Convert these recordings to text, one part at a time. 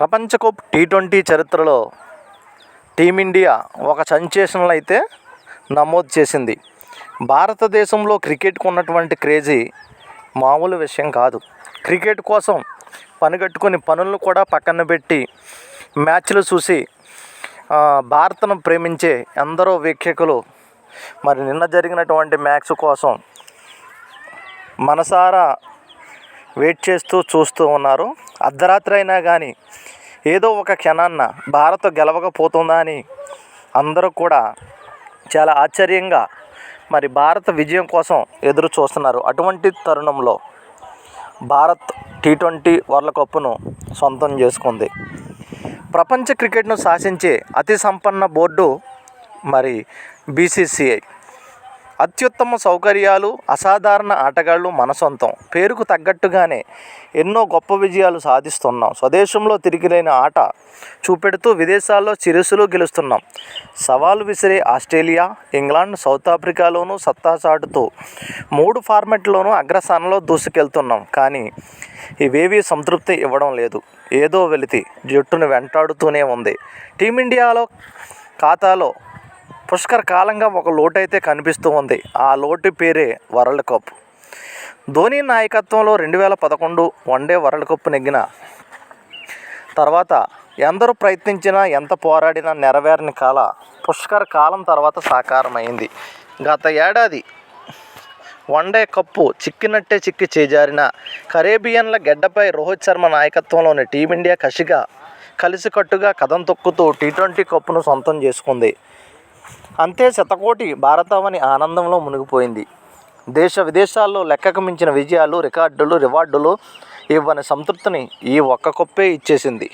ప్రపంచకప్ T twenty చరిత్రలో team India ఒక sensational అయితే నమోదు చేసింది. భారతదేశంలో క్రికెట్కు ఉన్నటువంటి క్రేజీ మామూలు విషయం కాదు. క్రికెట్ కోసం పనిగట్టుకొని పనులను కూడా పక్కన పెట్టి మ్యాచ్లు చూసి భారతను భారత్ను ప్రేమించే ఎందరో వీక్షకులు మరి నిన్న జరిగినటువంటి మ్యాచ్ కోసం మనసారా వెయిట్ చేస్తూ చూస్తూ ఉన్నారు. అర్ధరాత్రి అయినా కానీ ఏదో ఒక క్షణాన్న భారత్ గెలవకపోతుందా అని అందరూ కూడా చాలా ఆశ్చర్యంగా మరి భారత విజయం కోసం ఎదురు చూస్తున్నారు. అటువంటి తరుణంలో భారత్ టీ ట్వంటీ వరల్డ్ కప్ను సొంతం చేసుకుంది. ప్రపంచ క్రికెట్ను శాసించే అతి సంపన్న బోర్డు మరి బీసీసీఐ అత్యుత్తమ సౌకర్యాలు అసాధారణ ఆటగాళ్ళు మన సొంతం పేరుకు తగ్గట్టుగానే ఎన్నో గొప్ప విజయాలు సాధిస్తున్నాం. స్వదేశంలో తిరిగిలేని ఆట చూపెడుతూ విదేశాల్లో చిరుసులు గెలుస్తున్నాం. సవాలు విసిరే ఆస్ట్రేలియా ఇంగ్లాండ్ సౌత్ ఆఫ్రికాలోనూ సత్తా చాటుతూ మూడు ఫార్మెట్లోనూ అగ్రస్థానంలో దూసుకెళ్తున్నాం. కానీ ఇవేవీ సంతృప్తి ఇవ్వడం లేదు. ఏదో వెలితి జట్టును వెంటాడుతూనే ఉంది. టీమిండియాలో ఖాతాలో పుష్కర కాలంగా ఒక లోటు అయితే కనిపిస్తూ ఉంది. ఆ లోటు పేరే వరల్డ్ కప్. ధోని నాయకత్వంలో రెండు వేల పదకొండు వన్డే వరల్డ్ కప్ నెగ్గిన తర్వాత ఎందరూ ప్రయత్నించినా ఎంత పోరాడినా నెరవేరని కాల పుష్కర కాలం తర్వాత సాకారమైంది. గత ఏడాది వన్డే కప్పు చిక్కినట్టే చిక్కి చేజారిన కరేబియన్ల గెడ్డపై రోహిత్ శర్మ నాయకత్వంలోని టీమిండియా కసిగా కలిసికట్టుగా కథం తొక్కుతూ టీ ట్వంటీ కప్పును సొంతం చేసుకుంది. అంతే శతకోటి భారతావని ఆనందంలో మునిగిపోయింది. దేశ విదేశాల్లో లెక్కకు మించిన విజయాలు రికార్డులు రివార్డులు ఇవ్వని సంతృప్తిని ఈ ఒక్క కప్పే ఇచ్చేసింది.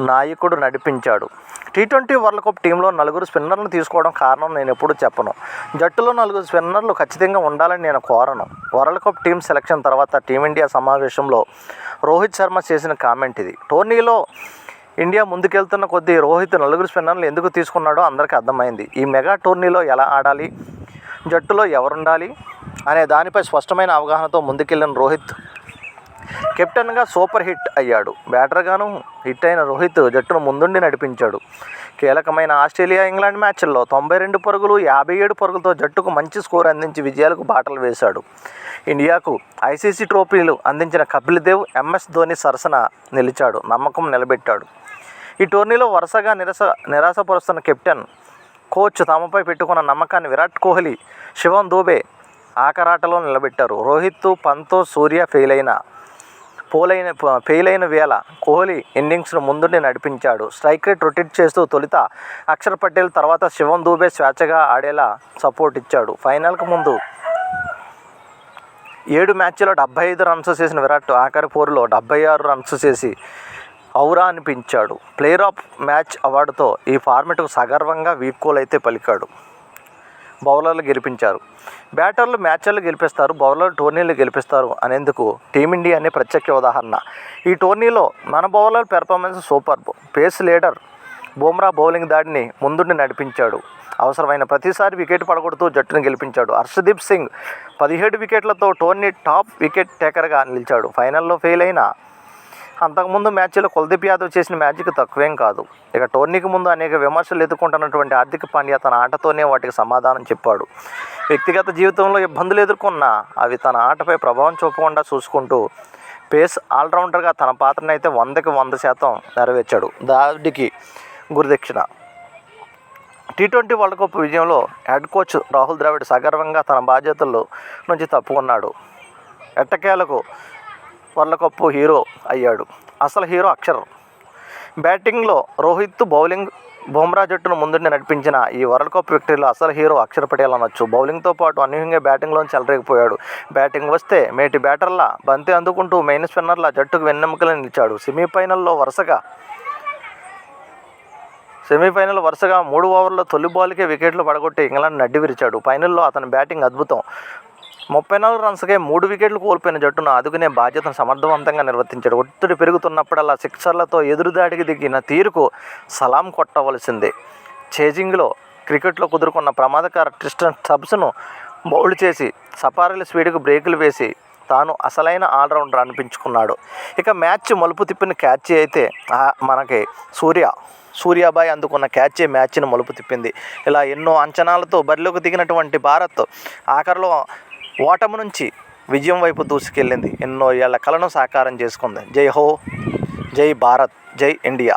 నాయకుడు నడిపించాడు. టీ ట్వంటీ వరల్డ్ కప్ టీంలో నలుగురు స్పిన్నర్లను తీసుకోవడం కారణం నేను ఎప్పుడు చెప్పను. జట్టులో నలుగురు స్పిన్నర్లు ఖచ్చితంగా ఉండాలని నేను కోరను. వరల్డ్ కప్ టీం సెలక్షన్ తర్వాత టీమిండియా సమావేశంలో రోహిత్ శర్మ చేసిన కామెంట్ ఇది. టోర్నీలో ఇండియా ముందుకెళ్తున్న కొద్దీ రోహిత్ నలుగురు స్పిన్నర్లు ఎందుకు తీసుకున్నాడో అందరికీ అర్థమైంది. ఈ మెగా టోర్నీలో ఎలా ఆడాలి జట్టులో ఎవరుండాలి అనే దానిపై స్పష్టమైన అవగాహనతో ముందుకెళ్ళిన రోహిత్ కెప్టెన్గా సూపర్ హిట్ అయ్యాడు. బ్యాటర్గాను హిట్ అయిన రోహిత్ జట్టును ముందుండి నడిపించాడు. కీలకమైన ఆస్ట్రేలియా ఇంగ్లాండ్ మ్యాచ్ల్లో తొంభై రెండు పరుగులు యాభై ఏడు పరుగులతో జట్టుకు మంచి స్కోర్ అందించి విజయాలకు బాటలు వేశాడు. ఇండియాకు ఐసీసీ ట్రోఫీలు అందించిన కపిల్ దేవ్ ఎంఎస్ ధోని సరసన నిలిచాడు నమ్మకం నిలబెట్టాడు. ఈ టోర్నీలో వరుసగా నిరస నిరాశపరుస్తున్న కెప్టెన్ కోచ్ తమపై పెట్టుకున్న నమ్మకాన్ని విరాట్ కోహ్లీ శివం దూబే ఆకరాటలో నిలబెట్టారు. రోహిత్ పంతో సూర్య ఫెయిల్ అయిన పోలైన ఫెయిల్ అయిన వేళ కోహ్లీ ఇన్నింగ్స్ను ముందుండి నడిపించాడు. స్ట్రైక్ రేట్ రొటేట్ చేస్తూ తొలుత అక్షర్ పటేల్ తర్వాత శివం దూబే స్వేచ్ఛగా ఆడేలా సపోర్ట్ ఇచ్చాడు. ఫైనల్కు ముందు ఏడు మ్యాచ్లో డెబ్బై ఐదు రన్స్ చేసిన విరాట్ ఆఖరి ఫోర్లో డెబ్బై ఆరు రన్స్ చేసి ఔరా అనిపించాడు. ప్లేయర్ ఆఫ్ మ్యాచ్ అవార్డుతో ఈ ఫార్మెట్కు సగర్వంగా వీడ్కోలు అయితే పలికాడు. బౌలర్లు గెలిపించారు. బ్యాటర్లు మ్యాచ్లు గెలిపిస్తారు బౌలర్లు టోర్నీలు గెలిపిస్తారు అనేందుకు టీమిండియా అనే ప్రత్యక్ష ఉదాహరణ. ఈ టోర్నీలో మన bowler performance super pace leader Bumrah bowling దాడిని ముందుండి నడిపించాడు. అవసరమైన ప్రతిసారి వికెట్ పడగొడుతూ జట్టును గెలిపించాడు. హర్షదీప్ సింగ్ పదిహేడు వికెట్లతో టోర్నీ టాప్ వికెట్ టేకర్గా నిలిచాడు. ఫైనల్లో ఫెయిల్ అయిన అంతకుముందు మ్యాచ్లో కుల్దీప్ యాదవ్ చేసిన మ్యాచ్కి తక్కువేం కాదు. ఇక టోర్నీకి ముందు అనేక విమర్శలు ఎదుర్కొంటున్నటువంటి హార్దిక్ పాండ్యా తన ఆటతోనే వాటికి సమాధానం చెప్పాడు. వ్యక్తిగత జీవితంలో ఇబ్బందులు ఎదుర్కొన్నా అవి తన ఆటపై ప్రభావం చూపకుండా చూసుకుంటూ పేస్ ఆల్రౌండర్గా తన పాత్రను అయితే వందకి వంద శాతం నెరవేర్చాడు. దాడికి గురుదక్షిణ టీ ట్వంటీ వరల్డ్ కప్ విజయంలో హెడ్ కోచ్ రాహుల్ ద్రావిడ్ సగర్వంగా తన బాధ్యతల్లో నుంచి తప్పుకున్నాడు. ఎట్టకేలకు వరల్డ్ కప్ హీరో అయ్యాడు. అసలు హీరో అక్షర్. బ్యాటింగ్లో రోహిత్ బౌలింగ్ బుమ్రా జట్టును ముందుండి నడిపించిన ఈ వరల్డ్ కప్ విక్టరీలో అసలు హీరో అక్షర్ పటేల్ అనొచ్చు. బౌలింగ్తో పాటు అనూహ్యంగా బ్యాటింగ్లో చెలరేగిపోయాడు. బ్యాటింగ్ వస్తే మేటి బ్యాటర్లా బంతి అందుకుంటూ మెయిన్ స్పిన్నర్ల జట్టుకు వెన్నెముకలు నిలిచాడు. సెమీఫైనల్లో వరుసగా సెమీఫైనల్ వరుసగా మూడు ఓవర్ల తొలి బాల్కే వికెట్లు పడగొట్టి ఇంగ్లాండ్ నడ్డి విరిచాడు. ఫైనల్లో అతని బ్యాటింగ్ అద్భుతం. ముప్పై నాలుగు రన్స్కే మూడు వికెట్లు కోల్పోయిన జట్టును ఆదుకునే బాధ్యతను సమర్థవంతంగా నిర్వర్తించాడు. ఒత్తిడి పెరుగుతున్నప్పుడల్లా సిక్సర్లతో ఎదురుదాడికి దిగిన తీరుకు సలాం కొట్టవలసిందే. చేజింగ్లో క్రికెట్లో కుదురుకున్న ప్రమాదకర ట్రిస్టన్ స్టబ్స్ను బౌల్డ్ చేసి సపారీల స్పీడ్కు బ్రేకులు వేసి తాను అసలైన ఆల్రౌండర్ అనిపించుకున్నాడు. ఇక మ్యాచ్ మలుపు తిప్పిన క్యాచ్ అయితే మనకి సూర్య సూర్యాబాయ్ అందుకున్న క్యాచే మ్యాచ్ని మలుపు తిప్పింది. ఇలా ఎన్నో అంచనాలతో బరిలోకి దిగినటువంటి భారత్ ఆఖరిలో ఓటమి నుంచి విజయం వైపు దూసుకెళ్ళింది. ఎన్నో ఏళ్ళ కలను సాకారం చేసుకుంది. జై హో జై భారత్ జై ఇండియా.